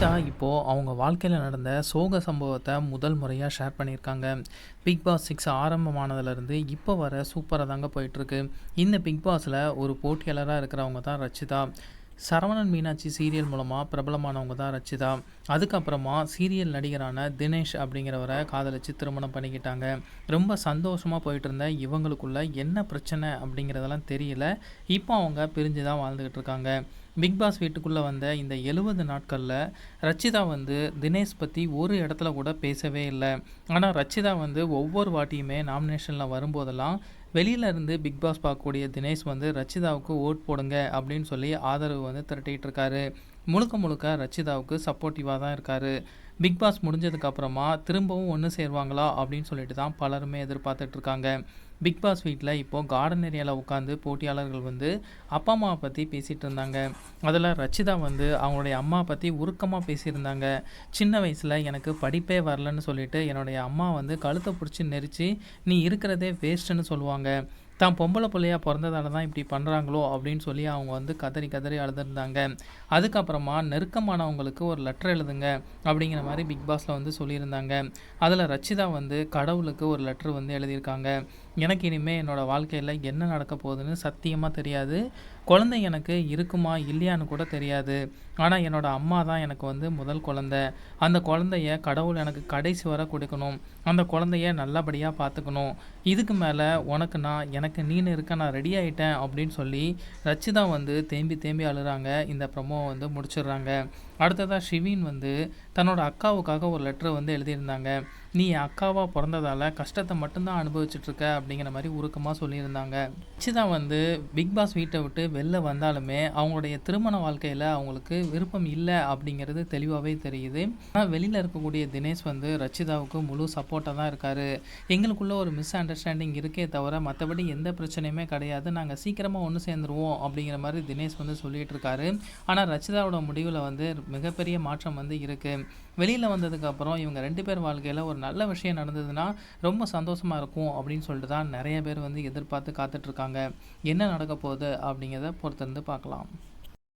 ரச்சிதா இப்போது அவங்க வாழ்க்கையில் நடந்த சோக சம்பவத்தை முதல் முறையாக ஷேர் பண்ணியிருக்காங்க. பிக் பாஸ் சிக்ஸ் ஆரம்பமானதுலேருந்து இப்போ வர சூப்பராக தாங்க போயிட்டுருக்கு. இந்த பிக் பாஸில் ஒரு போட்டியாளராக இருக்கிறவங்க தான் ரச்சிதா. சரவணன் மீனாட்சி சீரியல் மூலமாக பிரபலமானவங்க தான் ரச்சிதா. அதுக்கப்புறமா சீரியல் நடிகரான தினேஷ் அப்படிங்கிறவரை காதலிச்சு திருமணம் பண்ணிக்கிட்டாங்க. ரொம்ப சந்தோஷமாக போயிட்டு இருந்த இவங்களுக்குள்ள என்ன பிரச்சனை அப்படிங்கிறதெல்லாம் தெரியல. இப்போ அவங்க பிரிஞ்சு தான் வாழ்ந்துக்கிட்டு இருக்காங்க. பிக் பாஸ் வீட்டுக்குள்ளே வந்த இந்த எழுபது நாட்களில் ரச்சிதா வந்து தினேஷ் பற்றி ஒரு இடத்துல கூட பேசவே இல்லை. ஆனால் ரச்சிதா வந்து ஒவ்வொரு வாட்டியுமே நாமினேஷனில் வரும்போதெல்லாம் வெளியில இருந்து பிக் பாஸ் பார்க்கக்கூடிய தினேஷ் வந்து ரச்சிதாவுக்கு ஓட் போடுங்க அப்படின்னு சொல்லி ஆதரவு வந்து திரட்டிகிட்டு இருக்காரு. முழுக்க முழுக்க ரச்சிதாவுக்கு சப்போர்ட்டிவாக தான் இருக்கார். பிக் பாஸ் முடிஞ்சதுக்கப்புறமா திரும்பவும் ஒன்று சேருவாங்களா அப்படின்னு சொல்லிட்டு தான் பலருமே எதிர்பார்த்துட்ருக்காங்க பிக் பாஸ் வீட்டில் இப்போது கார்டன் ஏரியாவில் உட்காந்து போட்டியாளர்கள் வந்து அப்பா அம்மாவை பற்றி பேசிகிட்டு இருந்தாங்க. அதில் ரச்சிதா வந்து அவங்களுடைய அம்மா பற்றி உருக்கமாக பேசியிருந்தாங்க. சின்ன வயசில் எனக்கு படிப்பே வரலன்னு சொல்லிட்டு என்னுடைய அம்மா வந்து கழுத்தை பிடிச்சி நெரிச்சு நீ இருக்கிறதே வேஸ்ட்டுன்னு சொல்லுவாங்க. தான் பொம்பளை பிள்ளையா பிறந்ததால தான் இப்படி பண்ணுறாங்களோ அப்படின்னு சொல்லி அவங்க வந்து கதறி கதறி அழுதுருந்தாங்க. அதுக்கப்புறமா நெருக்கமானவங்களுக்கு ஒரு லெட்டர் எழுதுங்க அப்படிங்கிற மாதிரி பிக் பாஸில் வந்து சொல்லியிருந்தாங்க. அதில் ரச்சிதா வந்து கடவுளுக்கு ஒரு லெட்டர் வந்து எழுதியிருக்காங்க. எனக்கு இனிமேல் என்னோடய வாழ்க்கையில் என்ன நடக்க போகுதுன்னு சத்தியமாக தெரியாது. குழந்தை எனக்கு இருக்குமா இல்லையான்னு கூட தெரியாது. ஆனால் என்னோடய அம்மா தான் எனக்கு வந்து முதல் குழந்தை. அந்த குழந்தைய கடவுள் எனக்கு கடைசி வர கொடுக்கணும். அந்த குழந்தைய நல்லபடியாக பார்த்துக்கணும். இதுக்கு மேலே உனக்கு நான் எனக்கு நீனு இருக்க நான் ரெடி ஆகிட்டேன் அப்படின்னு சொல்லி ரச்சிதா வந்து தேம்பி தேம்பி அழுகிறாங்க இந்த ப்ரமோ வந்து முடிச்சிடுறாங்க. அடுத்ததாக ஷிவின் வந்து தன்னோட அக்காவுக்காக ஒரு லெட்டரை வந்து எழுதியிருந்தாங்க. நீ என் அக்காவாக பிறந்ததால் கஷ்டத்தை மட்டும்தான் அனுபவிச்சுட்ருக்க அப்படிங்கிற மாதிரி உருக்கமாக சொல்லியிருந்தாங்க. ரச்சிதா வந்து பிக் பாஸ் வீட்டை விட்டு வெளில வந்தாலுமே அவங்களுடைய திருமண வாழ்க்கையில் அவங்களுக்கு விருப்பம் இல்லை அப்படிங்கிறது தெளிவாகவே தெரியுது. ஆனால் வெளியில் இருக்கக்கூடிய தினேஷ் வந்து ரச்சிதாவுக்கு முழு சப்போர்ட்டாக தான் இருக்கார். எங்களுக்குள்ளே ஒரு மிஸ் அண்டர்ஸ்டாண்டிங் இருக்கே தவிர மற்றபடி எந்த பிரச்சனையுமே கிடையாது. நாங்கள் சீக்கிரமாக ஒன்று சேர்ந்துருவோம் அப்படிங்கிற மாதிரி தினேஷ் வந்து சொல்லிகிட்டு இருக்காரு ஆனால் ரச்சிதாவோட முடிவில் வந்து மிகப்பெரிய மாற்றம் வந்து இருக்குது வெளியில் வந்ததுக்கப்புறம் இவங்க ரெண்டு பேர் வாழ்க்கையில் ஒரு நல்ல விஷயம் நடந்ததுன்னா ரொம்ப சந்தோஷமாக இருக்கும் அப்படின்னு சொல்லிட்டு தான் நிறைய பேர் வந்து எதிர்பார்த்து காத்துட்ருக்காங்க என்ன நடக்க போகுது அப்படிங்கிறத பொறுத்திருந்து பார்க்கலாம்.